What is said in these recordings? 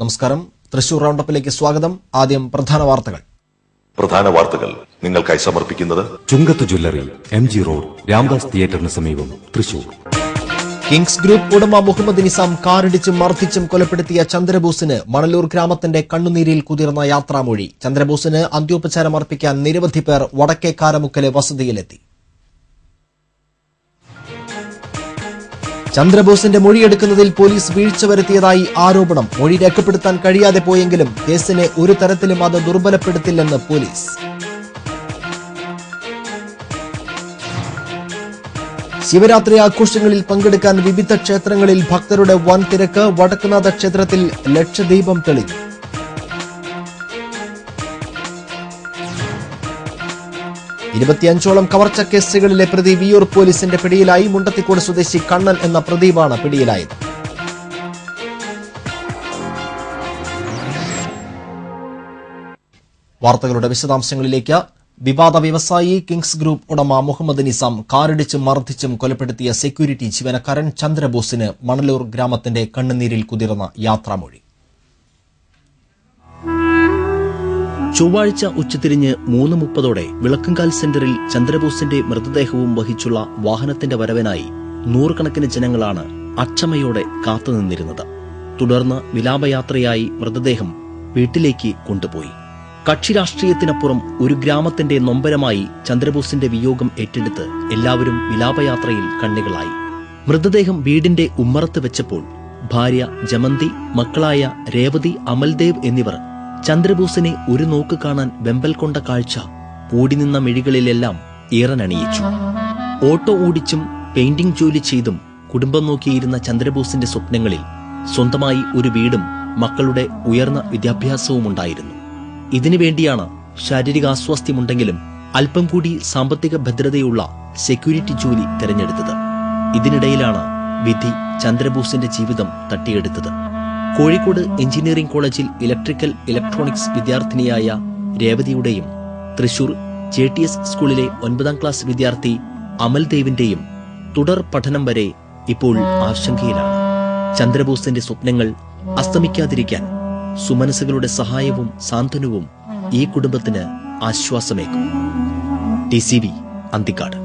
നമസ്കാരം. തൃശൂർ റൗണ്ടപ്പിലേക്ക് സ്വാഗതം. ആദ്യം പ്രധാന വാർത്തകൾ. പ്രധാന വാർത്തകൾ നിങ്ങൾക്കായി സമർപ്പിക്കുന്നത് Chungath jewellery M G road Ramdas തിയേറ്ററിന് സമീപം തൃശൂർ. കിങ്സ് ഗ്രൂപ്പ് ഉടമ മുഹമ്മദ് നിസാം കാറിടിച്ചും മർദ്ദിച്ചും കൊലപ്പെടുത്തിയ ചന്ദ്രബോസിന് മണലൂർ ഗ്രാമത്തിന്റെ കണ്ണുനീരിൽ കുതിർന്ന യാത്രാമൊഴി. ചന്ദ്രബോസിന് അന്ത്യോപചാരം അർപ്പിക്കാൻ നിരവധി പേർ വടക്കേ കാരമുക്കലെ വസതിയിലെത്തി. ചന്ദ്രബോസിന്റെ മൊഴിയെടുക്കുന്നതിൽ പോലീസ് വീഴ്ച വരുത്തിയതായി ആരോപണം. മൊഴി രേഖപ്പെടുത്താൻ കഴിയാതെ പോയെങ്കിലും കേസിനെ ഒരു തരത്തിലും അത് ദുർബലപ്പെടുത്തില്ലെന്ന് പോലീസ്. ശിവരാത്രി ആഘോഷങ്ങളിൽ പങ്കെടുക്കാൻ വിവിധ ക്ഷേത്രങ്ങളിൽ ഭക്തരുടെ വൻ തിരക്ക് വടക്കുനാഥ ക്ഷേത്രത്തിൽ ലക്ഷദീപം തെളിഞ്ഞു. ഇരുപത്തിയഞ്ചോളം കവർച്ച കേസുകളിലെ പ്രതി വിയൂർ പോലീസിന്റെ പിടിയിലായി മുണ്ടത്തിക്കോട് സ്വദേശി കണ്ണൻ എന്ന പ്രദീപാണ് പിടിയിലായത്. വാർത്തകളുടെ വിശദാംശങ്ങളിലേക്ക് വിവാദ വ്യവസായി കിങ്സ് ഗ്രൂപ്പ് ഉടമ മുഹമ്മദ് നിസാം കാറിടിച്ചും മർദ്ദിച്ചും കൊലപ്പെടുത്തിയ സെക്യൂരിറ്റി ജീവനക്കാരൻ ചന്ദ്രബോസിന് മണലൂർ ഗ്രാമത്തിന്റെ കണ്ണുനീരിൽ കുതിർന്ന യാത്രാമൊഴി. ചൊവ്വാഴ്ച ഉച്ചതിരിഞ്ഞ് മൂന്ന് മുപ്പതോടെ വിളക്കുംകാൽ സെന്ററിൽ ചന്ദ്രബോസിന്റെ മൃതദേഹവും വഹിച്ചുള്ള വാഹനത്തിന്റെ വരവിനായി നൂറുകണക്കിന് ജനങ്ങളാണ് അക്ഷമയോടെ കാത്തുനിന്നിരുന്നത്. തുടർന്ന് വിലാപയാത്രയായി മൃതദേഹം വീട്ടിലേക്ക് കൊണ്ടുപോയി. കക്ഷി രാഷ്ട്രീയത്തിനപ്പുറം ഒരു ഗ്രാമത്തിന്റെ നൊമ്പരമായി ചന്ദ്രബോസിന്റെ വിയോഗം ഏറ്റെടുത്ത് എല്ലാവരും വിലാപയാത്രയിൽ കണ്ണികളായി. മൃതദേഹം വീടിന്റെ ഉമ്മറത്ത് വെച്ചപ്പോൾ ഭാര്യ ജമന്തി മക്കളായ രേവതി അമൽദേവ് എന്നിവർ ചന്ദ്രബോസിനെ ഒരു നോക്ക് കാണാൻ വെമ്പൽ കൊണ്ട കാഴ്ച ഓടി നിന്ന മിഴികളിലെല്ലാം ഈറനണിയിച്ചു ഓട്ടോ ഓടിച്ചും പെയിന്റിംഗ് ജോലി ചെയ്തും കുടുംബം നോക്കിയിരുന്ന ചന്ദ്രബോസിന്റെ സ്വപ്നങ്ങളിൽ സ്വന്തമായി ഒരു വീടും മക്കളുടെ ഉയർന്ന വിദ്യാഭ്യാസവും ഉണ്ടായിരുന്നു. ഇതിനുവേണ്ടിയാണ് ശാരീരികാസ്വാസ്ഥ്യമുണ്ടെങ്കിലും അല്പം കൂടി സാമ്പത്തിക ഭദ്രതയുള്ള സെക്യൂരിറ്റി ജോലി തിരഞ്ഞെടുത്തത്. ഇതിനിടയിലാണ് വിധി ചന്ദ്രബോസിന്റെ ജീവിതം തട്ടിയെടുത്തത്. കോഴിക്കോട് എഞ്ചിനീയറിംഗ് കോളേജിൽ ഇലക്ട്രിക്കൽ ഇലക്ട്രോണിക്സ് വിദ്യാർത്ഥിനിയായ രേവതിയുടെയും തൃശൂർ ജെ ടി എസ് സ്കൂളിലെ ഒൻപതാം ക്ലാസ് വിദ്യാർത്ഥി അമൽദേവിന്റെയും തുടർ പഠനം വരെ ഇപ്പോൾ ആശങ്കയിലാണ്. ചന്ദ്രബോസിന്റെ സ്വപ്നങ്ങൾ അസ്തമിക്കാതിരിക്കാൻ സുമനസുകളുടെ സഹായവും സാന്ത്വനവും ഈ കുടുംബത്തിന് ആശ്വാസമേകും. T C V Anthikad.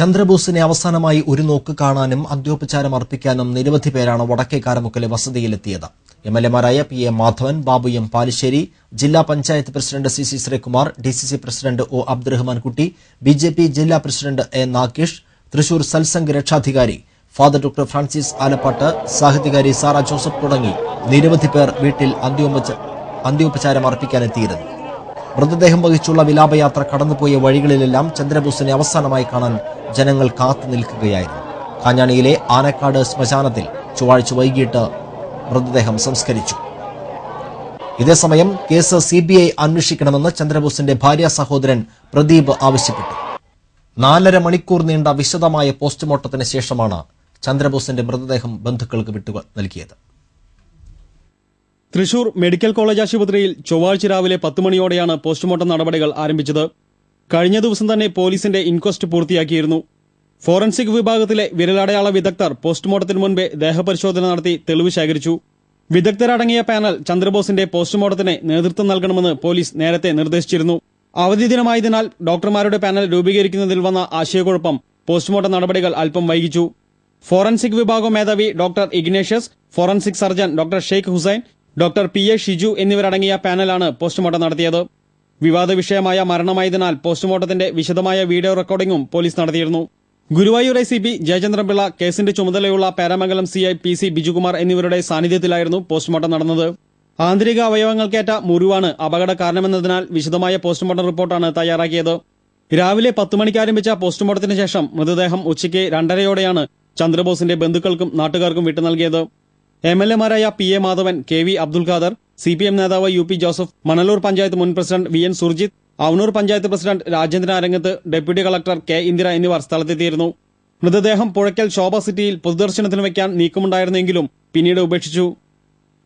ചന്ദ്രബോസിനെ അവസാനമായി ഒരു നോക്ക് കാണാനും അന്ത്യോപചാരം അർപ്പിക്കാനും നിരവധി പേരാണ് വടക്കേക്കാരമുക്കലെ വസതിയിലെത്തിയത്. M L എമാരായ P A Madhavan Babu M Palissery ജില്ലാ panchayat president C C Sreekumar D C C president O Abdurahman Kutty B J P ജില്ലാ പ്രസിഡന്റ് എ നാഗേഷ് തൃശൂർ സൽസംഗ് രക്ഷാധികാരി ഫാദർ ഡോക്ടർ ഫ്രാൻസിസ് ആലപ്പാട്ട് സാഹിത്യകാരി സാറ ജോസഫ് തുടങ്ങി നിരവധി പേർ വീട്ടിൽ അന്ത്യോപച- അന്ത്യോപചാരം അർപ്പിക്കാനെത്തിയിരുന്നു. മൃതദേഹം വഹിച്ചുള്ള വിലാപയാത്ര കടന്നുപോയ വഴികളിലെല്ലാം ചന്ദ്രബോസിനെ അവസാനമായി കാണാൻ ജനങ്ങൾ കാത്തു നിൽക്കുകയായിരുന്നു. കാഞ്ഞാണിയിലെ ആനക്കാട് ശ്മശാനത്തിൽ ചൊവ്വാഴ്ച വൈകിട്ട് മൃതദേഹം സംസ്കരിച്ചു. ഇതേസമയം കേസ് സി ബി ഐ അന്വേഷിക്കണമെന്ന് ചന്ദ്രബോസിന്റെ ഭാര്യ സഹോദരൻ പ്രദീപ് ആവശ്യപ്പെട്ടു. നാലര മണിക്കൂർ നീണ്ട വിശദമായ പോസ്റ്റ്മോർട്ടത്തിന് ശേഷമാണ് ചന്ദ്രബോസിന്റെ മൃതദേഹം ബന്ധുക്കൾക്ക് വിട്ടു നൽകിയത്. തൃശൂർ മെഡിക്കൽ കോളേജ് ആശുപത്രിയിൽ ചൊവ്വാഴ്ച രാവിലെ പത്ത് മണിയോടെയാണ് പോസ്റ്റ്മോർട്ടം നടപടികൾ ആരംഭിച്ചത്. കഴിഞ്ഞ ദിവസം തന്നെ പോലീസിന്റെ ഇൻക്വസ്റ്റ് പൂർത്തിയാക്കിയിരുന്നു. ഫോറൻസിക് വിഭാഗത്തിലെ വിരലടയാള വിദഗ്ധർ പോസ്റ്റ്മോർട്ടത്തിന് മുൻപേ ദേഹപരിശോധന നടത്തി തെളിവ് ശേഖരിച്ചു. വിദഗ്ധരടങ്ങിയ പാനൽ ചന്ദ്രബോസിന്റെ പോസ്റ്റ്മോർട്ടത്തിന് നേതൃത്വം നൽകണമെന്ന് പോലീസ് നേരത്തെ നിർദ്ദേശിച്ചിരുന്നു. അവധി ദിനമായതിനാൽ ഡോക്ടർമാരുടെ പാനൽ രൂപീകരിക്കുന്നതിൽ വന്ന ആശയക്കുഴപ്പം പോസ്റ്റ്മോർട്ടം നടപടികൾ അല്പം വൈകിച്ചു. ഫോറൻസിക് വിഭാഗം മേധാവി doctor Ignatius forensic surgeon doctor Sheikh Hussain doctor P A Shiju എന്നിവരടങ്ങിയ പാനലാണ് പോസ്റ്റ്മോർട്ടം നടത്തിയത്. വിവാദ വിഷയമായ മരണമായതിനാൽ പോസ്റ്റ്മോർട്ടത്തിന്റെ വിശദമായ വീഡിയോ റെക്കോർഡിംഗും പോലീസ് നടത്തിയിരുന്നു. Guruvayur I C P Jayachandranpillai കേസിന്റെ ചുമതലയുള്ള Paramangalam C I P C Bijukumar എന്നിവരുടെ സാന്നിധ്യത്തിലായിരുന്നു പോസ്റ്റ്മോർട്ടം നടന്നത്. ആന്തരിക അവയവങ്ങൾക്കേറ്റ മുറിവാണ് അപകട കാരണമെന്നതിനാൽ വിശദമായ പോസ്റ്റ്മോർട്ടം റിപ്പോർട്ടാണ് തയ്യാറാക്കിയത്. രാവിലെ പത്ത് മണിക്ക് ആരംഭിച്ച പോസ്റ്റ്മോർട്ടത്തിന് ശേഷം മൃതദേഹം ഉച്ചയ്ക്ക് രണ്ടരയോടെയാണ് ചന്ദ്രബോസിന്റെ ബന്ധുക്കൾക്കും നാട്ടുകാർക്കും വിട്ടു നൽകിയത്. M L എമാരായ P A Madhavan K V Abdul Khader C P M നേതാവ് U P Joseph Manalur panchayat മുൻ president V N Surjith Avanur panchayat president Rajendran Arangath deputy collector K Indira എന്നിവർ സ്ഥലത്തെത്തിയിരുന്നു. മൃതദേഹം പുഴയ്ക്കൽ ശോഭ സിറ്റിയിൽ പൊതുദർശനത്തിന് വയ്ക്കാൻ നീക്കമുണ്ടായിരുന്നെങ്കിലും പിന്നീട് ഉപേക്ഷിച്ചു.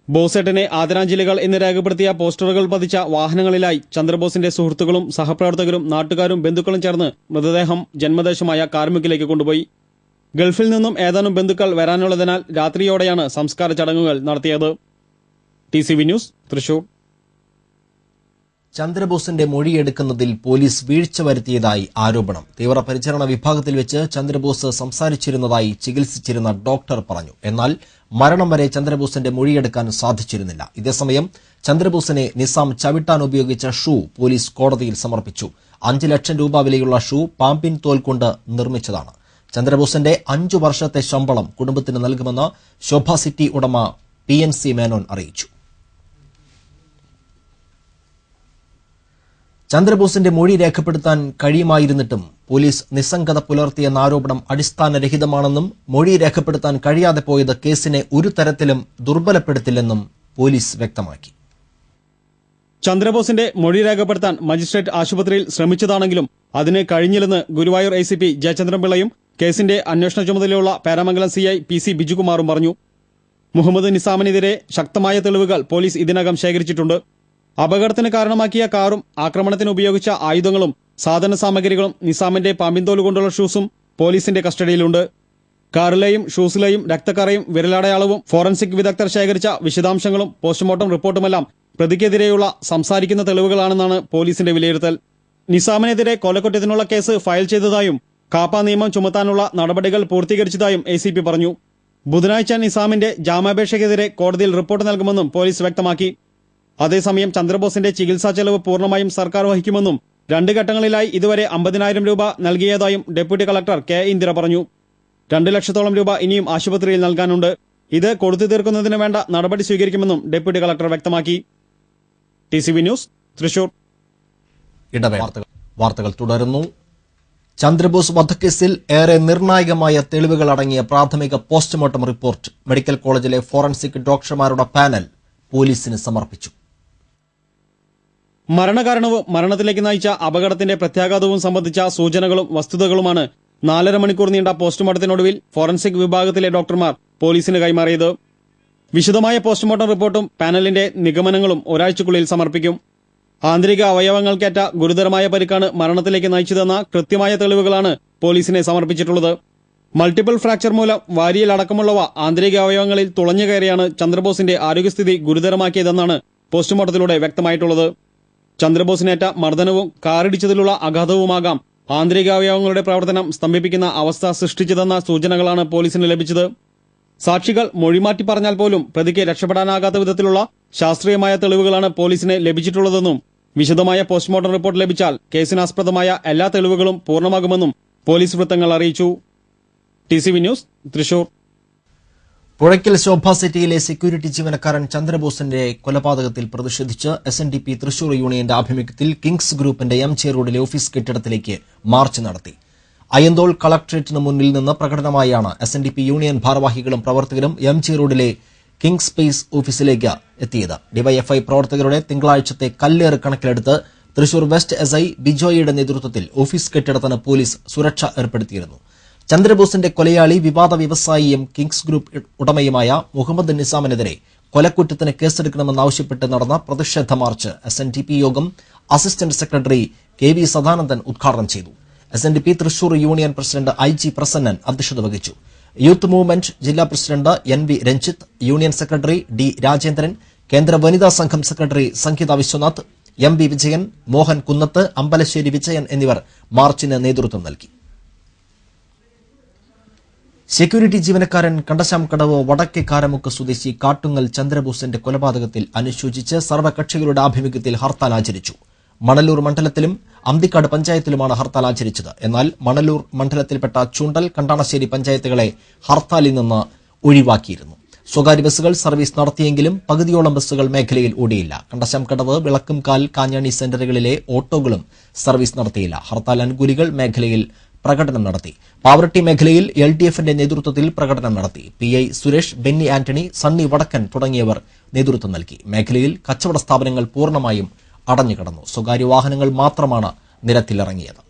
ബോസേട്ടനെ ആദരാഞ്ജലികൾ എന്ന് രേഖപ്പെടുത്തിയ പോസ്റ്ററുകൾ പതിച്ച വാഹനങ്ങളിലായി ചന്ദ്രബോസിന്റെ സുഹൃത്തുക്കളും സഹപ്രവർത്തകരും നാട്ടുകാരും ബന്ധുക്കളും ചേർന്ന് മൃതദേഹം ജന്മദേശമായ കാർമുക്കിലേക്ക് കൊണ്ടുപോയി. ഗൾഫിൽ നിന്നും ഏതാനും ബന്ധുക്കൾ വരാനുള്ളതിനാൽ രാത്രിയോടെയാണ് സംസ്കാര ചടങ്ങുകൾ നടത്തിയത്. T C V news Thrissur. ചന്ദ്രബോസിന്റെ മൊഴിയെടുക്കുന്നതിൽ പോലീസ് വീഴ്ച വരുത്തിയതായി ആരോപണം. തീവ്രപരിചരണ വിഭാഗത്തിൽ വെച്ച് ചന്ദ്രബോസ് സംസാരിച്ചിരുന്നതായി ചികിത്സിച്ചിരുന്ന ഡോക്ടർ പറഞ്ഞു. എന്നാൽ മരണം വരെ ചന്ദ്രബോസിന്റെ മൊഴിയെടുക്കാൻ സാധിച്ചിരുന്നില്ല. ഇതേസമയം ചന്ദ്രബോസിനെ നിസാം ചവിട്ടാൻ ഉപയോഗിച്ച ഷൂ പോലീസ് കോടതിയിൽ സമർപ്പിച്ചു. അഞ്ച് ലക്ഷം രൂപ വിലയുള്ള ഷൂ പാമ്പിൻ തോൽ കൊണ്ട് നിർമ്മിച്ചതാണ്. ചന്ദ്രബോസിന്റെ അഞ്ചു വർഷത്തെ ശമ്പളം കുടുംബത്തിന് നൽകുമെന്ന് ശോഭ സിറ്റി ഉടമ പി എൻ സി മേനോൻ അറിയിച്ചു. ചന്ദ്രബോസിന്റെ മൊഴി രേഖപ്പെടുത്താൻ കഴിയുമായിരുന്നിട്ടും പോലീസ് നിസ്സംഗത പുലർത്തിയെന്ന ആരോപണം അടിസ്ഥാനരഹിതമാണെന്നും മൊഴി രേഖപ്പെടുത്താൻ കഴിയാതെ പോയത് കേസിനെ ഒരു തരത്തിലും ദുർബലപ്പെടുത്തില്ലെന്നും പോലീസ് വ്യക്തമാക്കി. ചന്ദ്രബോസിന്റെ മൊഴി രേഖപ്പെടുത്താൻ മജിസ്ട്രേറ്റ് ആശുപത്രിയിൽ ശ്രമിച്ചതാണെങ്കിലും അതിന് കഴിഞ്ഞില്ലെന്ന് ഗുരുവായൂർ എ സി പി ജയചന്ദ്രൻപിള്ളയും കേസിന്റെ അന്വേഷണ ചുമതലയുള്ള പേരാമംഗലം സിഐ പി സി ബിജുകുമാറും പറഞ്ഞു മുഹമ്മദ് നിസാമിനെതിരെ ശക്തമായ തെളിവുകൾ പോലീസ് ഇതിനകം ശേഖരിച്ചിട്ടുണ്ട്. അപകടത്തിന് കാരണമാക്കിയ കാറും ആക്രമണത്തിന് ഉപയോഗിച്ച ആയുധങ്ങളും സാധന സാമഗ്രികളും നിസാമിന്റെ പാമ്പിന്തോൽ കൊണ്ടുള്ള ഷൂസും പോലീസിന്റെ കസ്റ്റഡിയിലുണ്ട്. കാറിലെയും ഷൂസിലെയും രക്തക്കറയും വിരലടയാളവും ഫോറൻസിക് വിദഗ്ധർ ശേഖരിച്ച വിശദാംശങ്ങളും പോസ്റ്റ്മോർട്ടം റിപ്പോർട്ടുമെല്ലാം പ്രതിക്കെതിരെയുള്ള സംസാരിക്കുന്ന തെളിവുകളാണെന്നാണ് പോലീസിന്റെ വിലയിരുത്തൽ. നിസാമിനെതിരെ കൊലക്കുറ്റത്തിനുള്ള കേസ് ഫയൽ ചെയ്തതായും കാപ്പ നിയമം ചുമത്താനുള്ള നടപടികൾ പൂർത്തീകരിച്ചതായും എ പറഞ്ഞു. ബുധനാഴ്ച നിസാമിന്റെ ജാമ്യാപേക്ഷയ്ക്കെതിരെ കോടതിയിൽ റിപ്പോർട്ട് നൽകുമെന്നും പോലീസ് വ്യക്തമാക്കി. അതേസമയം ചന്ദ്രബോസിന്റെ ചികിത്സാ ചെലവ് പൂർണമായും സർക്കാർ വഹിക്കുമെന്നും രണ്ട് ഘട്ടങ്ങളിലായി ഇതുവരെ അമ്പതിനായിരം രൂപ നൽകിയതായും ഡെപ്യൂട്ടി കളക്ടർ കെ ഇന്ദിര പറഞ്ഞു. രണ്ട് ലക്ഷത്തോളം രൂപ ഇനിയും ആശുപത്രിയിൽ നൽകാനുണ്ട്. ഇത് കൊടുത്തു തീർക്കുന്നതിന് വേണ്ട നടപടി സ്വീകരിക്കുമെന്നും ഡെപ്യൂട്ടി കളക്ടർ വ്യക്തമാക്കി. T news Thrissur. വാർത്തകൾ തുടരുന്നു. ചന്ദ്രബോസ് വധക്കേസിൽ ഏറെ നിർണായകമായ തെളിവുകൾ അടങ്ങിയ പ്രാഥമിക പോസ്റ്റ്മോർട്ടം റിപ്പോർട്ട് മെഡിക്കൽ കോളേജിലെ ഫോറൻസിക് ഡോക്ടർമാരുടെ പാനൽ പോലീസിന് സമർപ്പിച്ചു. മരണകാരണവും മരണത്തിലേക്ക് നയിച്ച അപകടത്തിന്റെ പ്രത്യാഘാതവും സംബന്ധിച്ച സൂചനകളും വസ്തുതകളുമാണ് നാലര മണിക്കൂർ നീണ്ട പോസ്റ്റ്മോർട്ടത്തിനൊടുവിൽ ഫോറൻസിക് വിഭാഗത്തിലെ ഡോക്ടർമാർ പോലീസിന് കൈമാറിയത്. വിശദമായ പോസ്റ്റ്മോർട്ടം റിപ്പോർട്ടും പാനലിന്റെ നിഗമനങ്ങളും ഒരാഴ്ചക്കുള്ളിൽ സമർപ്പിക്കും. ആന്തരിക അവയവങ്ങൾക്കേറ്റ ഗുരുതരമായ പരിക്കാണ് മരണത്തിലേക്ക് നയിച്ചതെന്ന കൃത്യമായ തെളിവുകളാണ് പോലീസിനെ സമർപ്പിച്ചിട്ടുള്ളത്. മൾട്ടിപ്പിൾ ഫ്രാക്ചർ മൂലം വാരിയൽ അടക്കമുള്ളവ ആന്തരിക അവയവങ്ങളിൽ തുളഞ്ഞു കയറിയാണ് ചന്ദ്രബോസിന്റെ ആരോഗ്യസ്ഥിതി ഗുരുതരമാക്കിയതെന്നാണ് പോസ്റ്റ്മോർട്ടത്തിലൂടെ വ്യക്തമായിട്ടുള്ളത്. ചന്ദ്രബോസിനേറ്റ മർദ്ദനവും കാറിടിച്ചതിലുള്ള ആഘാതവുമാകാം ആന്തരിക അവയവങ്ങളുടെ പ്രവർത്തനം സ്തംഭിപ്പിക്കുന്ന അവസ്ഥ സൃഷ്ടിച്ചതെന്ന സൂചനകളാണ് പോലീസിന് ലഭിച്ചത്. സാക്ഷികൾ മൊഴിമാറ്റി പറഞ്ഞാൽ പോലും പ്രതിക്ക് രക്ഷപ്പെടാനാകാത്ത വിധത്തിലുള്ള ശാസ്ത്രീയമായ തെളിവുകളാണ് പോലീസിന് ലഭിച്ചിട്ടുള്ളതെന്നും വിശദമായ പോസ്റ്റ്മോർട്ടം റിപ്പോർട്ട് ലഭിച്ചാൽ കേസിനാസ്പദമായ എല്ലാ തെളിവുകളും പൂർണമാകുമെന്നും പോലീസ് വൃത്തങ്ങൾ അറിയിച്ചു. ന്യൂസ് തൃശൂർ. പുഴയ്ക്കൽ ശോഭ സിറ്റിയിലെ സെക്യൂരിറ്റി ജീവനക്കാരൻ ചന്ദ്രബോസിന്റെ കൊലപാതകത്തിൽ പ്രതിഷേധിച്ച് S N D P Thrissur യൂണിയന്റെ ആഭിമുഖ്യത്തിൽ കിങ്സ് ഗ്രൂപ്പിന്റെ എം ജെ റോഡിലെ ഓഫീസ് കെട്ടിടത്തിലേക്ക് മാർച്ച് നടത്തി. അയ്യന്തോൾ കളക്ടറേറ്റിന് മുന്നിൽ നിന്ന് പ്രകടനമായാണ് S N D P union ഭാരവാഹികളും പ്രവർത്തകരും എം ചെ റോഡിലെ കിങ് സ്പേസ് ഓഫീസിലേക്ക് എത്തിയത്. ഡിവൈഎഫ്ഐ പ്രവർത്തകരുടെ തിങ്കളാഴ്ചത്തെ കല്ലേറ് കണക്കിലെടുത്ത് തൃശൂർ വെസ്റ്റ് എസ് ഐ ബിജോയിയുടെ നേതൃത്വത്തിൽ ഓഫീസ് കെട്ടിടത്തിന് പോലീസ് സുരക്ഷ ഏർപ്പെടുത്തിയിരുന്നു. ചന്ദ്രബോസിന്റെ കൊലയാളി വിവാദ വ്യവസായിയും കിങ്സ് ഗ്രൂപ്പ് ഉടമയുമായ മുഹമ്മദ് നിസാമിനെതിരെ കൊലക്കുറ്റത്തിന് കേസെടുക്കണമെന്നാവശ്യപ്പെട്ട് നടന്ന പ്രതിഷേധ march S N D P Yogam assistant secretary K V Sadanandan ഉദ്ഘാടനം ചെയ്തു. S N D P Thrissur union president I G Prasannan അധ്യക്ഷത വഹിച്ചു. യൂത്ത് മൂവ്മെന്റ് ജില്ലാ president N V Ranjith union secretary D Rajendran കേന്ദ്ര വനിതാ സംഘം secretary Sangeetha Viswanath M V Vijayan Mohan Kunnath Ambalassery Vijayan എന്നിവർ മാർച്ചിന് നേതൃത്വം നൽകി. സെക്യൂരിറ്റി ജീവനക്കാരൻ കണ്ടശാം കടവ് വടക്കേ കാരമുക്ക് സ്വദേശി കാട്ടുങ്ങൽ ചന്ദ്രബോസിന്റെ കൊലപാതകത്തിൽ അനുശോചിച്ച് സർവകക്ഷികളുടെ ആഭിമുഖ്യത്തിൽ ഹർത്താൽ ആചരിച്ചു. മണലൂർ മണ്ഡലത്തിലും അന്തിക്കാട് പഞ്ചായത്തിലുമാണ് ഹർത്താൽ ആചരിച്ചത്. എന്നാൽ മണലൂർ മണ്ഡലത്തിൽപ്പെട്ട ചുണ്ടൽ കണ്ടാണശ്ശേരി പഞ്ചായത്തുകളെ ഹർത്താലിൽ നിന്ന് ഒഴിവാക്കിയിരുന്നു. സ്വകാര്യ ബസ്സുകൾ സർവീസ് നടത്തിയെങ്കിലും പകുതിയോളം ബസ്സുകൾ മേഖലയിൽ ഓടിയില്ല. കണ്ടശാംകടവ് വിളക്കുംകാൽ കാഞ്ഞാണി സെന്ററുകളിലെ ഓട്ടോകളും സർവീസ് നടത്തിയില്ല. ഹർത്താൽ അനുകൂലികൾ മേഖലയിൽ പ്രകടനം നടത്തി. പാവറട്ടി മേഖലയിൽ എൽ ഡി എഫിന്റെ നേതൃത്വത്തിൽ പ്രകടനം നടത്തി. P I Suresh Benny Antony Sunny Vadakkan തുടങ്ങിയവർ നേതൃത്വം നൽകി. മേഖലയിൽ കച്ചവട സ്ഥാപനങ്ങൾ പൂർണമായും അടഞ്ഞുകിടന്നു സ്വകാര്യ വാഹനങ്ങൾ മാത്രമാണ് നിരത്തിലിറങ്ങിയത്.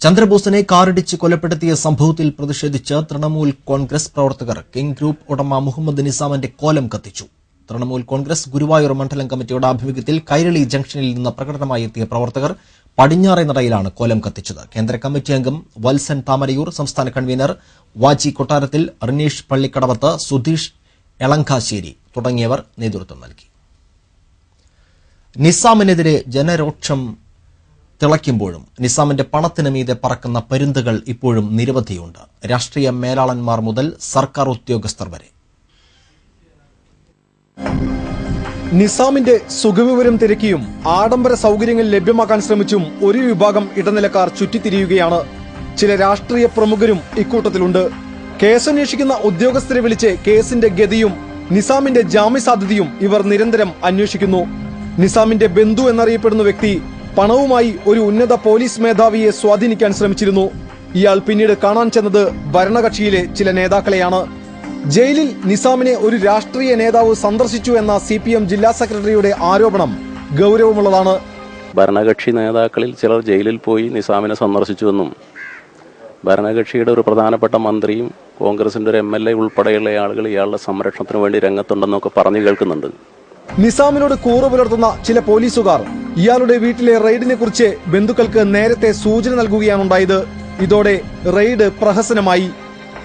ചന്ദ്രബോസിനെ കാറിടിച്ച് കൊലപ്പെടുത്തിയ സംഭവത്തിൽ പ്രതിഷേധിച്ച് തൃണമൂൽ കോൺഗ്രസ് പ്രവർത്തകർ കിങ് ഗ്രൂപ്പ് ഉടമ മുഹമ്മദ് നിസാമിന്റെ കോലം കത്തിച്ചു. തൃണമൂൽ കോൺഗ്രസ് ഗുരുവായൂർ മണ്ഡലം കമ്മിറ്റിയുടെ ആഭിമുഖ്യത്തിൽ കൈരളി ജംഗ്ഷനിൽ നിന്ന് പ്രകടനമായി എത്തിയ പ്രവർത്തകർ പടിഞ്ഞാറെ നടയിലാണ് കോലം കത്തിച്ചത്. കേന്ദ്ര കമ്മിറ്റി അംഗം വത്സൻ താമരയൂർ സംസ്ഥാന കൺവീനർ വാജി കൊട്ടാരത്തിൽ റിനീഷ് പള്ളിക്കടവത്ത് സുധീഷ് എളങ്കാശ്ശേരി തുടങ്ങിയവർ നേതൃത്വം നൽകി. നിസാമിനെതിരെ ജനരോക്ഷം തിളയ്ക്കുമ്പോഴും നിസാമിന്റെ പണത്തിന് മീതെ പറക്കുന്ന പരുന്തുകൾ ഇപ്പോഴും നിരവധിയുണ്ട്. രാഷ്ട്രീയ മേലാളന്മാർ മുതൽ സർക്കാർ ഉദ്യോഗസ്ഥർ വരെ. നിസാമിന്റെ സുഖവിവരം തിരക്കിയും ആഡംബര സൗകര്യങ്ങൾ ലഭ്യമാക്കാൻ ശ്രമിച്ചും ഒരു വിഭാഗം ഇടനിലക്കാർ ചുറ്റിത്തിരിയുകയാണ്. ചില രാഷ്ട്രീയ പ്രമുഖരും ഇക്കൂട്ടത്തിലുണ്ട്. കേസന്വേഷിക്കുന്ന ഉദ്യോഗസ്ഥരെ വിളിച്ച് കേസിന്റെ ഗതിയും നിസാമിന്റെ ജാമ്യസാധ്യതയും ഇവർ നിരന്തരം അന്വേഷിക്കുന്നു. നിസാമിന്റെ ബന്ധു എന്നറിയപ്പെടുന്ന വ്യക്തി പണവുമായി ഒരു ഉന്നത പോലീസ് മേധാവിയെ സ്വാധീനിക്കാൻ ശ്രമിച്ചിരുന്നു. ഇയാൾ പിന്നീട് കാണാൻ ചെന്നത് ഭരണകക്ഷിയിലെ ചില നേതാക്കളെയാണ്. ജയിലിൽ നിസാമിനെ ഒരു രാഷ്ട്രീയ നേതാവ് സന്ദർശിച്ചു എന്ന സി പി എം ജില്ലാ സെക്രട്ടറിയുടെ ആരോപണം ഗൗരവമുള്ളതാണ്. ഭരണകക്ഷി നേതാക്കളിൽ ചിലർ ജയിലിൽ പോയി നിസാമിനെ സന്ദർശിച്ചുവെന്നും ഭരണകക്ഷിയുടെ ഒരു പ്രധാനപ്പെട്ട മന്ത്രിയും കോൺഗ്രസിന്റെ ഒരു എം എൽ എ ഉൾപ്പെടെയുള്ള ആളുകൾ ഇയാളുടെ സംരക്ഷണത്തിന് വേണ്ടി രംഗത്തുണ്ടെന്നൊക്കെ പറഞ്ഞു കേൾക്കുന്നുണ്ട്. നിസാമിനോട് കൂറു പുലർത്തുന്ന ചില പോലീസുകാർ ഇയാളുടെ വീട്ടിലെ റെയ്ഡിനെ കുറിച്ച് ബന്ധുക്കൾക്ക് നേരത്തെ സൂചന നൽകുകയാണുണ്ടായത്. ഇതോടെ റെയ്ഡ് പ്രഹസനമായി.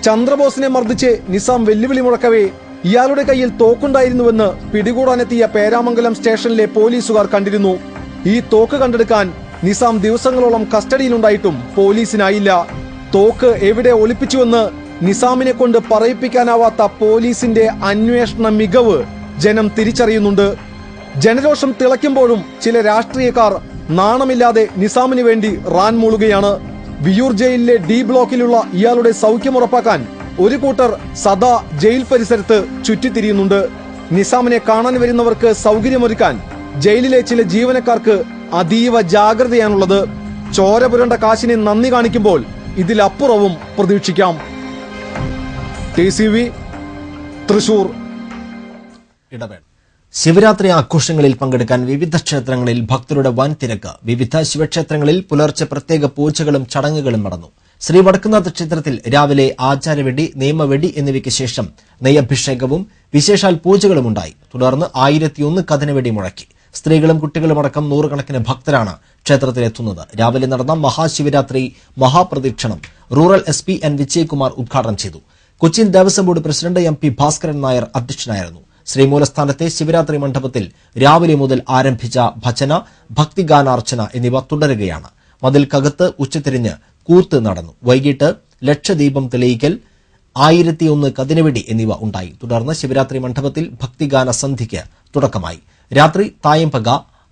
ചന്ദ്രബോസിനെ മർദ്ദിച്ച് നിസാം വെല്ലുവിളി മുഴക്കവേ ഇയാളുടെ കയ്യിൽ തോക്കുണ്ടായിരുന്നുവെന്ന് പിടികൂടാനെത്തിയ പേരാമംഗലം സ്റ്റേഷനിലെ പോലീസുകാർ കണ്ടിരുന്നു. ഈ തോക്ക് കണ്ടെടുക്കാൻ നിസാം ദിവസങ്ങളോളം കസ്റ്റഡിയിലുണ്ടായിട്ടും പോലീസിനായില്ല. തോക്ക് എവിടെ ഒളിപ്പിച്ചുവെന്ന് നിസാമിനെ കൊണ്ട് പറയിപ്പിക്കാനാവാത്ത പോലീസിന്റെ അന്വേഷണ മികവ് ജനം തിരിച്ചറിയുന്നുണ്ട്. ജനരോഷം തിളയ്ക്കുമ്പോഴും ചില രാഷ്ട്രീയക്കാർ നാണമില്ലാതെ നിസാമിന് വേണ്ടി റാൻ മൂളുകയാണ്. വിയൂർ ജയിലിലെ ഡി ബ്ലോക്കിലുള്ള ഇയാളുടെ സൗഖ്യം ഉറപ്പാക്കാൻ ഒരു കൂട്ടർ സദാ ജയിൽ പരിസരത്ത് ചുറ്റിത്തിരിയുന്നുണ്ട്. നിസാമിനെ കാണാൻ വരുന്നവർക്ക് സൗകര്യമൊരുക്കാൻ ജയിലിലെ ചില ജീവനക്കാർക്ക് അതീവ ജാഗ്രതയാണുള്ളത്. ചോര പുരണ്ട കാശിനെ നന്ദി കാണിക്കുമ്പോൾ ഇതിലപ്പുറവും പ്രതീക്ഷിക്കാം. തൃശൂർ. ഇടവേള. ശിവരാത്രി ആഘോഷങ്ങളിൽ പങ്കെടുക്കാൻ വിവിധ ക്ഷേത്രങ്ങളിൽ ഭക്തരുടെ വൻ തിരക്ക് വിവിധ ശിവക്ഷേത്രങ്ങളിൽ പുലർച്ചെ പ്രത്യേക പൂജകളും ചടങ്ങുകളും നടന്നു. ശ്രീ വടക്കുന്നാഥ ക്ഷേത്രത്തിൽ രാവിലെ ആചാരവെടി നിയമവെടി എന്നിവയ്ക്ക് ശേഷം നെയ്യഭിഷേകവും വിശേഷാൽ പൂജകളും ഉണ്ടായി. തുടർന്ന് ആയിരത്തിയൊന്ന് കഥനവെടി മുഴക്കി. സ്ത്രീകളും കുട്ടികളും അടക്കം നൂറുകണക്കിന് ഭക്തരാണ് ക്ഷേത്രത്തിലെത്തുന്നത്. രാവിലെ നടന്ന Mahashivratri മഹാപ്രദീക്ഷണം rural S P N Vijayakumar ഉദ്ഘാടനം ചെയ്തു. Cochin Devaswom board president M P Bhaskaran Nair അധ്യക്ഷനായിരുന്നു. ശ്രീമൂലസ്ഥാനത്തെ ശിവരാത്രി മണ്ഡപത്തിൽ രാവിലെ മുതൽ ആരംഭിച്ച ഭജന ഭക്തിഗാനാർച്ചന എന്നിവ തുടരുകയാണ്. മതിൽക്കകത്ത് ഉച്ചതിരിഞ്ഞ് കൂത്ത് നടന്നു. വൈകിട്ട് ലക്ഷദീപം തെളിയിക്കൽ ആയിരത്തിയൊന്ന് കതിനവെടി എന്നിവ ഉണ്ടായി. തുടർന്ന് ശിവരാത്രി മണ്ഡപത്തിൽ ഭക്തിഗാന സന്ധ്യയ്ക്ക് തുടക്കമായി. രാത്രി തായംപക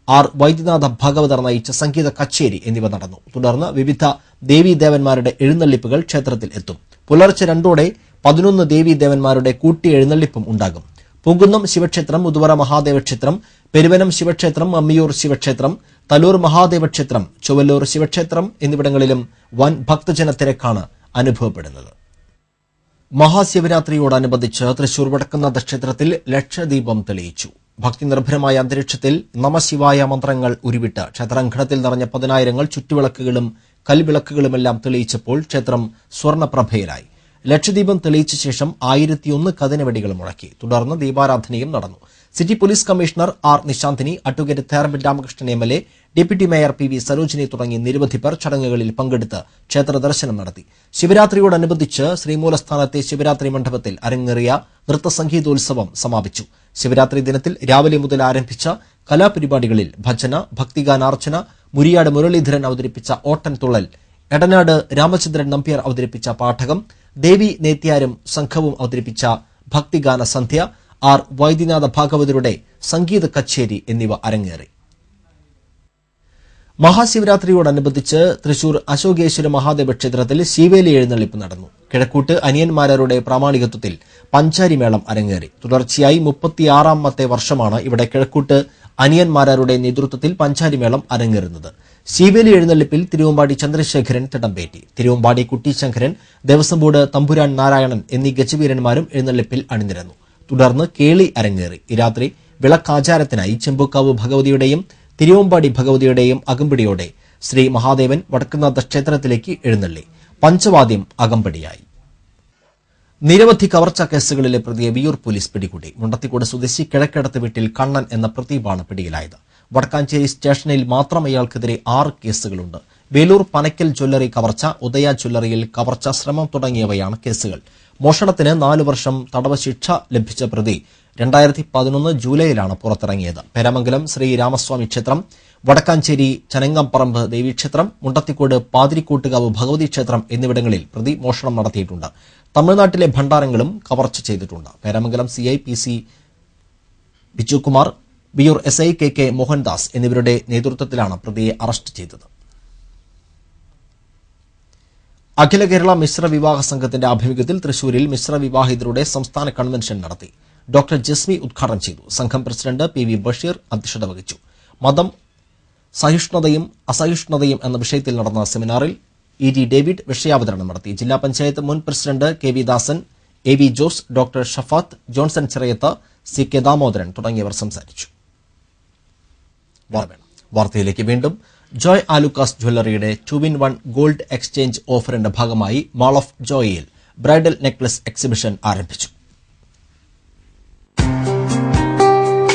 ആർ വൈദ്യനാഥ ഭാഗവതർ നയിച്ച സംഗീത കച്ചേരി എന്നിവ നടന്നു. തുടർന്ന് വിവിധ ദേവീദേവന്മാരുടെ എഴുന്നള്ളിപ്പുകൾ ക്ഷേത്രത്തിൽ എത്തും. പുലർച്ചെ രണ്ടോടെ പതിനൊന്ന് ദേവീദേവന്മാരുടെ കൂട്ടി എഴുന്നള്ളിപ്പും ഉണ്ടാകും. പൂങ്കുന്നം ശിവക്ഷേത്രം മുതുവറ മഹാദേവ ക്ഷേത്രം പെരുവനം ശിവക്ഷേത്രം അമ്മിയൂർ ശിവക്ഷേത്രം തലൂർ മഹാദേവ ക്ഷേത്രം ചുവല്ലൂർ ശിവക്ഷേത്രം എന്നിവിടങ്ങളിലും വൻ ഭക്തജന തിരക്കാണ് അനുഭവപ്പെടുന്നത്. മഹാശിവരാത്രിയോടനുബന്ധിച്ച് തൃശൂർ വടക്കുന്നാഥ ക്ഷേത്രത്തിൽ ലക്ഷദീപം തെളിയിച്ചു. ഭക്തി നിർഭരമായ അന്തരീക്ഷത്തിൽ നമശിവായ മന്ത്രങ്ങൾ ഉരുവിട്ട് ക്ഷേത്രാങ്കണത്തിൽ നിറഞ്ഞ പതിനായിരങ്ങൾ ചുറ്റുവിളക്കുകളും കൽവിളക്കുകളുമെല്ലാം തെളിയിച്ചപ്പോൾ ക്ഷേത്രം സ്വർണപ്രഭയിലായി. ലക്ഷദീപം തെളിയിച്ച ശേഷം ആയിരത്തിയൊന്ന് കഥനവെടികൾ മുഴക്കി. തുടർന്ന് ദീപാരാധനയും നടന്നു. City police commissioner R Nishanthini advocate Therambil Ramakrishnan M L A deputy mayor P V Sarojini തുടങ്ങി നിരവധി പേർ ചടങ്ങുകളിൽ പങ്കെടുത്ത് ക്ഷേത്ര ദർശനം നടത്തി. ശിവരാത്രിയോടനുബന്ധിച്ച് ശ്രീമൂലസ്ഥാനത്തെ ശിവരാത്രി മണ്ഡപത്തിൽ അരങ്ങേറിയ നൃത്തസംഗീതോത്സവം സമാപിച്ചു. ശിവരാത്രി ദിനത്തിൽ രാവിലെ മുതൽ ആരംഭിച്ച കലാപരിപാടികളിൽ ഭജന ഭക്തിഗാനാർച്ചന മുരിയാട് മുരളീധരൻ അവതരിപ്പിച്ച ഓട്ടൻ തുള്ളൽ എടനാട് രാമചന്ദ്രൻ നമ്പ്യാർ അവതരിപ്പിച്ച പാഠകം ദേവി നേത്യാരും സംഘവും അവതരിപ്പിച്ച ഭക്തിഗാന സന്ധ്യ ആർ വൈദ്യനാഥ ഭാഗവതരുടെ സംഗീത കച്ചേരി എന്നിവ അരങ്ങേറി. മഹാശിവരാത്രിയോടനുബന്ധിച്ച് തൃശൂർ അശോകേശ്വര മഹാദേവ ക്ഷേത്രത്തിൽ ശിവേലി എഴുന്നള്ളിപ്പ് നടന്നു. കിഴക്കൂട്ട് അനിയന്മാരുടെ പ്രാമാണികത്വത്തിൽ പഞ്ചാരിമേളം അരങ്ങേറി. തുടർച്ചയായി മുപ്പത്തിയാറാമത്തെ വർഷമാണ് ഇവിടെ കിഴക്കൂട്ട് അനിയന്മാരുടെ നേതൃത്വത്തിൽ പഞ്ചാരിമേളം അരങ്ങേറുന്നത്. ശിവേലി എഴുന്നള്ളിപ്പിൽ തിരുവമ്പാടി ചന്ദ്രശേഖരൻ തിടമ്പേറ്റി. തിരുവമ്പാടി കുട്ടിശങ്കരൻ ദേവസ്വം ബോർഡ് തമ്പുരാൻ നാരായണൻ എന്നീ ഗജവീരന്മാരും എഴുന്നള്ളിപ്പിൽ അണിനിരന്നു. തുടർന്ന് കേളി അരങ്ങേറി. രാത്രി വിളക്കാചാരത്തിനായി ചെമ്പൂക്കാവ് ഭഗവതിയുടെയും തിരുവമ്പാടി ഭഗവതിയുടെയും അകമ്പടിയോടെ ശ്രീ മഹാദേവൻ വടക്കുന്നാഥ ക്ഷേത്രത്തിലേക്ക് എഴുന്നള്ളി. പഞ്ചവാദ്യം അകമ്പടിയായി. നിരവധി കവർച്ചാ കേസുകളിലെ പ്രതിയെ വിയൂർ പോലീസ് പിടികൂടി. മുണ്ടത്തിക്കോട് സ്വദേശി കിഴക്കടത്ത് വീട്ടിൽ കണ്ണൻ എന്ന പ്രതീപാണ് പിടിയിലായത്. വടക്കാഞ്ചേരി സ്റ്റേഷനിൽ മാത്രം ഇയാൾക്കെതിരെ ആറ് കേസുകളുണ്ട്. വേലൂർ പനക്കൽ ജ്വല്ലറി കവർച്ച ഉദയ ജ്വല്ലറിയിൽ കവർച്ച ശ്രമം തുടങ്ങിയവയാണ് കേസുകൾ. മോഷണത്തിന് നാലു വർഷം തടവ് ശിക്ഷ ലഭിച്ച പ്രതി രണ്ടായിരത്തി പതിനൊന്ന് ജൂലൈയിലാണ് പുറത്തിറങ്ങിയത്. പെരമംഗലം ശ്രീ രാമസ്വാമി ക്ഷേത്രം വടക്കാഞ്ചേരി ചനങ്ങംപറമ്പ് ദേവീക്ഷേത്രം മുണ്ടത്തിക്കോട് പാതിരിക്കൂട്ടുകാവ് ഭഗവതി ക്ഷേത്രം എന്നിവിടങ്ങളിൽ പ്രതി മോഷണം നടത്തിയിട്ടുണ്ട്. തമിഴ്നാട്ടിലെ ഭണ്ഡാരങ്ങളും കവർച്ച ചെയ്തിട്ടുണ്ട്. Peramangalam C I P C Bijukumar Viyyur S I K K Mohandas എന്നിവരുടെ നേതൃത്വത്തിലാണ് പ്രതിയെ അറസ്റ്റ് ചെയ്തത്. അഖില കേരള മിശ്ര വിവാഹ സംഘത്തിന്റെ ആഭിമുഖ്യത്തിൽ തൃശൂരിൽ മിശ്ര വിവാഹിതരുടെ സംസ്ഥാന കൺവെൻഷൻ നടത്തി. ഡോക്ടർ ജസ്മി ഉദ്ഘാടനം ചെയ്തു. സംഘം പ്രസിഡന്റ് പി വി ബഷീർ അധ്യക്ഷത വഹിച്ചു. മതം സഹിഷ്ണുതയും അസഹിഷ്ണുതയും എന്ന വിഷയത്തിൽ നടന്ന സെമിനാറിൽ ഇ ഡി ഡേവിഡ് വിഷയാവതരണം നടത്തി. ജില്ലാ പഞ്ചായത്ത് മുൻ president K V Dasan A V Jose doctor Shafath Johnson Chirayath C K Damodaran തുടങ്ങിയവർ സംസാരിച്ചു. വാർത്തയിലേക്ക് വീണ്ടും. Joy Alukkas ജ്വല്ലറിയുടെ two in one gold exchange ഓഫറിന്റെ ഭാഗമായി മാൾ ഓഫ് ജോയിയിൽ ബ്രൈഡൽ നെക്ലസ് എക്സിബിഷൻ ആരംഭിച്ചു.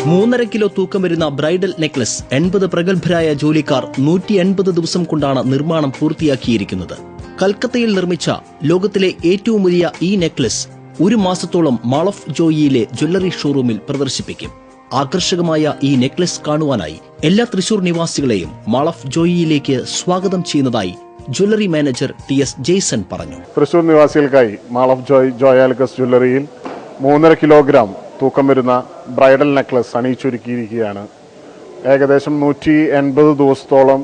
മൂന്നര കിലോ തൂക്കം വരുന്ന ബ്രൈഡൽ നെക്ലസ് എൺപത് പ്രഗത്ഭരായ ജോലിക്കാർ നൂറ്റി എൺപത് ദിവസം കൊണ്ടാണ് നിർമ്മാണം പൂർത്തിയാക്കിയിരിക്കുന്നത്. കൽക്കത്തയിൽ നിർമ്മിച്ച ലോകത്തിലെ ഏറ്റവും വലിയ ഈ നെക്ലസ് ഒരു മാസത്തോളം മാൾ ഓഫ് ജോയിയിലെ ജ്വല്ലറി ഷോറൂമിൽ പ്രദർശിപ്പിക്കും. ആകർഷകമായ ഈ നെക്ലസ് കാണുവാനായി എല്ലാ തൃശൂർ നിവാസികളെയും മാൾ ഓഫ് ജോയിയിലേക്ക് സ്വാഗതം ചെയ്യുന്നതായി jewellery manager T S Jason പറഞ്ഞു. തൃശൂർ നിവാസികൾക്കായി മാൾ ഓഫ് ജോയ് ജോയാലിക്കസ് ജ്വല്ലറിയിൽ മൂന്നര കിലോഗ്രാം തൂക്കം വരുന്ന ബ്രൈഡൽ നെക്ലസ് അണിയിച്ചൊരുക്കിയിരിക്കുകയാണ്. ഏകദേശം നൂറ്റി എൺപത് ദിവസത്തോളം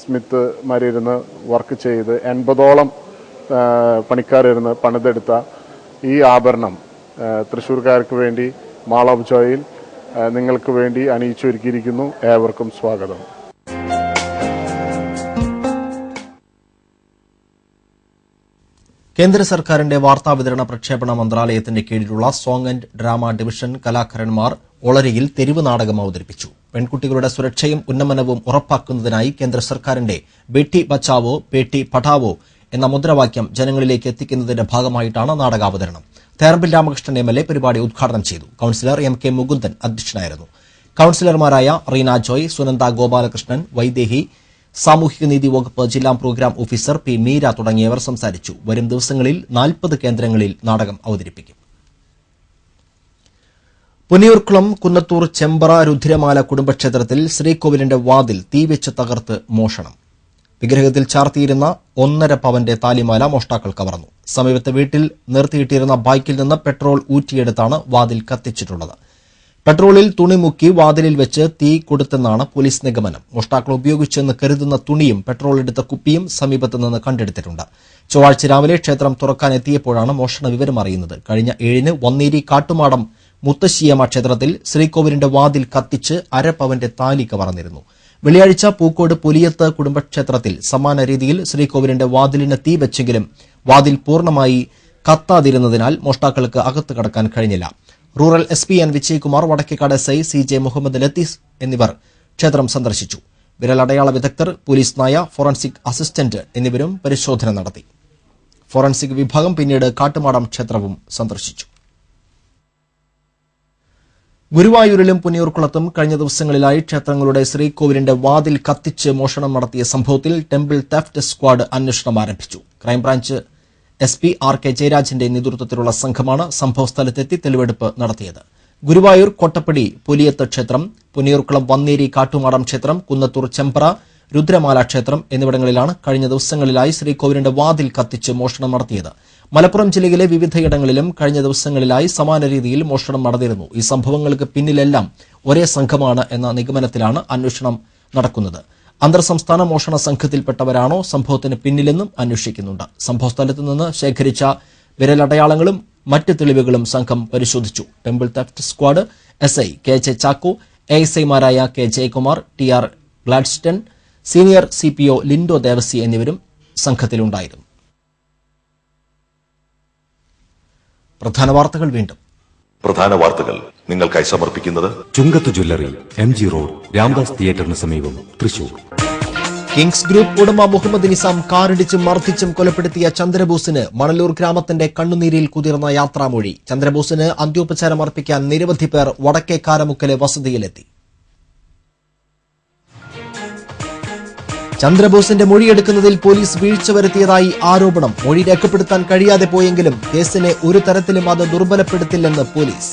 സ്മിത്ത് സ്മിത്ത്മാരിരുന്ന് വർക്ക് ചെയ്ത് എൺപതോളം പണിക്കാരിരുന്ന് പണിതെടുത്ത ഈ ആഭരണം തൃശ്ശൂർക്കാർക്ക് വേണ്ടി ജോയിൽ നിങ്ങൾക്ക് വേണ്ടി അണിയിച്ചൊരുക്കിയിരിക്കുന്നു ഏവർക്കും സ്വാഗതം. കേന്ദ്ര സർക്കാരിന്റെ വാർത്താവിതരണ പ്രക്ഷേപണ മന്ത്രാലയത്തിന്റെ കീഴിലുള്ള സോങ് ആൻഡ് ഡ്രാമ ഡിവിഷൻ കലാകാരന്മാർ ഒളരിയിൽ തെരുവ് നാടകം അവതരിപ്പിച്ചു. പെൺകുട്ടികളുടെ സുരക്ഷയും ഉന്നമനവും ഉറപ്പാക്കുന്നതിനായി കേന്ദ്ര സർക്കാരിന്റെ ബേട്ടി ബച്ചാവോ ബേട്ടി പഠാവോ എന്ന മുദ്രാവാക്യം ജനങ്ങളിലേക്ക് എത്തിക്കുന്നതിന്റെ ഭാഗമായിട്ടാണ് നാടകാവതരണം. Therambil Ramakrishnan M L A പരിപാടി ഉദ്ഘാടനം ചെയ്തു. കൌൺസിലർ എം കെ മുകുന്ദൻ അധ്യക്ഷനായിരുന്നു. കൌൺസിലർമാരായ റീന ജോയ് സുനന്ദ ഗോപാലകൃഷ്ണൻ വൈദേഹി സാമൂഹിക നീതി വകുപ്പ് ജില്ലാ പ്രോഗ്രാം ഓഫീസർ പി മീര തുടങ്ങിയവർ സംസാരിച്ചു. വരും ദിവസങ്ങളിൽ നാൽപ്പത് കേന്ദ്രങ്ങളിൽ നാടകം അവതരിപ്പിക്കും. പുന്നിയൂർക്കുളം കുന്നത്തൂർ ചെമ്പറ രുദ്രമാല കുടുംബക്ഷേത്രത്തിൽ ശ്രീകോവിലിന്റെ വാതിൽ തീവെച്ച് തകർത്ത് മോഷണം. വിഗ്രഹത്തിൽ ചാർത്തിയിരുന്ന ഒന്നര പവന്റെ താലിമാല മോഷ്ടാക്കൾ കവർന്നു. സമീപത്തെ വീട്ടിൽ നിർത്തിയിട്ടിരുന്ന ബൈക്കിൽ നിന്ന് പെട്രോൾ ഊറ്റിയെടുത്താണ് വാതിൽ കത്തിച്ചിട്ടുള്ളത്. പെട്രോളിൽ തുണി മുക്കി വാതിലിൽ വെച്ച് തീ കൊടുത്തെന്നാണ് പോലീസ് നിഗമനം. മോഷ്ടാക്കൾ ഉപയോഗിച്ചെന്ന് കരുതുന്ന തുണിയും പെട്രോൾ എടുത്ത കുപ്പിയും സമീപത്ത് നിന്ന് കണ്ടെടുത്തിട്ടുണ്ട്. ചൊവ്വാഴ്ച രാവിലെ ക്ഷേത്രം തുറക്കാനെത്തിയപ്പോഴാണ് മോഷണ വിവരം അറിയുന്നത്. കഴിഞ്ഞ ഏഴിന് വന്നേരി കാട്ടുമാടം മുത്തശ്ശിയമ്മ ക്ഷേത്രത്തിൽ ശ്രീകോവിലിന്റെ വാതിൽ കത്തിച്ച് അരപ്പവന്റെ താലി കവർന്നിരുന്നു. വെള്ളിയാഴ്ച പൂക്കോട് പുലിയത്ത് കുടുംബക്ഷേത്രത്തിൽ സമാന രീതിയിൽ ശ്രീകോവിലിന്റെ വാതിലിന് തീ വെച്ചെങ്കിലും വാതിൽ പൂർണമായി കത്താതിരുന്നതിനാൽ മോഷ്ടാക്കൾക്ക് അകത്ത് കടക്കാൻ കഴിഞ്ഞില്ല. Rural S P N Vijayakumar Vadakkekad S I C J Muhammad Latheef എന്നിവർ ക്ഷേത്രം സന്ദർശിച്ചു. വിരലടയാള വിദഗ്ധർ പോലീസ് നായ ഫോറൻസിക് അസിസ്റ്റന്റ് എന്നിവരും പരിശോധന നടത്തി. ഫോറൻസിക് വിഭാഗം പിന്നീട് കാട്ടുമാടം ക്ഷേത്രവും സന്ദർശിച്ചു. ഗുരുവായൂരിലും പുന്നിയൂർക്കുളത്തും കഴിഞ്ഞ ദിവസങ്ങളിലായി ക്ഷേത്രങ്ങളുടെ ശ്രീകോവിലിന്റെ വാതിൽ കത്തിച്ച് മോഷണം നടത്തിയ സംഭവത്തിൽ ടെമ്പിൾ തെഫ്റ്റ് സ്ക്വാഡ് അന്വേഷണം ആരംഭിച്ചു. Crime branch S P R K ജയരാജന്റെ നേതൃത്വത്തിലുള്ള സംഘമാണ് സംഭവസ്ഥലത്തെത്തി തെളിവെടുപ്പ് നടത്തിയത്. ഗുരുവായൂർ കൊട്ടപ്പടി പുലിയത്ത് ക്ഷേത്രം പുന്നിയൂർക്കുളം വന്നേരി കാട്ടുമാടം ക്ഷേത്രം കുന്നത്തൂർ ചെമ്പ്ര രുദ്രമാല ക്ഷേത്രം എന്നിവിടങ്ങളിലാണ് കഴിഞ്ഞ ദിവസങ്ങളിലായി ശ്രീകോവിലിന്റെ വാതിൽ കത്തിച്ച് മോഷണം നടത്തിയത്. മലപ്പുറം ജില്ലയിലെ വിവിധയിടങ്ങളിലും കഴിഞ്ഞ ദിവസങ്ങളിലായി സമാന രീതിയിൽ മോഷണം നടന്നിരുന്നു. ഈ സംഭവങ്ങൾക്ക് പിന്നിലെല്ലാം ഒരേ സംഘമാണ് എന്ന നിഗമനത്തിലാണ് അന്വേഷണം നടക്കുന്നത്. അന്തർ സംസ്ഥാന മോഷണ സംഘത്തിൽപ്പെട്ടവരാണോ സംഭവത്തിന് പിന്നിലെന്നും അന്വേഷിക്കുന്നുണ്ട്. സംഭവസ്ഥലത്ത് നിന്ന് ശേഖരിച്ച വിരലടയാളങ്ങളും മറ്റ് തെളിവുകളും സംഘം പരിശോധിച്ചു. Temple theft squad S I K J Chacko A S ഐമാരായ K Jayakumar T R Gladstone senior C P O Lindo Devasi എന്നിവരും സംഘത്തിലുണ്ടായിരുന്നു. പ്രധാന വാർത്തകൾ വീണ്ടും. പ്രധാന വാർത്തകൾ നിങ്ങൾക്കായി സമർപ്പിക്കുന്നത് Chungath jewellery M G road Ramdas തിയേറ്ററിന് സമീപം തൃശൂർ. കിങ്സ് ഗ്രൂപ്പ് ഉടമ മുഹമ്മദ് നിസാം കാറിടിച്ചും മർദ്ദിച്ചും കൊലപ്പെടുത്തിയ ചന്ദ്രബോസിന് മണലൂർ ഗ്രാമത്തിന്റെ കണ്ണുനീരിൽ കുതിർന്ന യാത്രാമൊഴി. ചന്ദ്രബോസിന് അന്ത്യോപചാരം അർപ്പിക്കാൻ നിരവധി പേർ വടക്കേ കാരമുക്കലെ വസതിയിലെത്തി. ചന്ദ്രബോസിന്റെ മൊഴിയെടുക്കുന്നതിൽ പോലീസ് വീഴ്ച വരുത്തിയതായി ആരോപണം. മൊഴി രേഖപ്പെടുത്താൻ കഴിയാതെ പോയെങ്കിലും കേസിനെ ഒരു തരത്തിലും അത് ദുർബലപ്പെടുത്തില്ലെന്ന് പോലീസ്.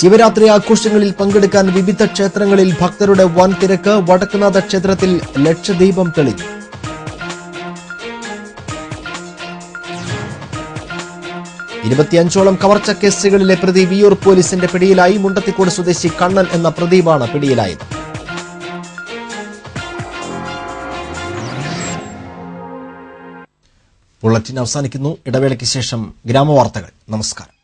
ശിവരാത്രി ആഘോഷങ്ങളിൽ പങ്കെടുക്കാൻ വിവിധ ക്ഷേത്രങ്ങളിൽ ഭക്തരുടെ വൻ തിരക്ക് വടക്കുനാഥ ക്ഷേത്രത്തിൽ ലക്ഷദീപം തെളിഞ്ഞു. ഇരുപത്തിയഞ്ചോളം കവർച്ച കേസുകളിലെ പ്രതി വിയൂർ പോലീസിന്റെ പിടിയിലായി മുണ്ടത്തിക്കോട് സ്വദേശി കണ്ണൻ എന്ന പ്രദീപാണ് പിടിയിലായത്. ബുള്ളറ്റിൻ അവസാനിക്കുന്നു. ഇടവേളയ്ക്ക് ശേഷം ഗ്രാമവാർത്തകൾ. നമസ്കാരം.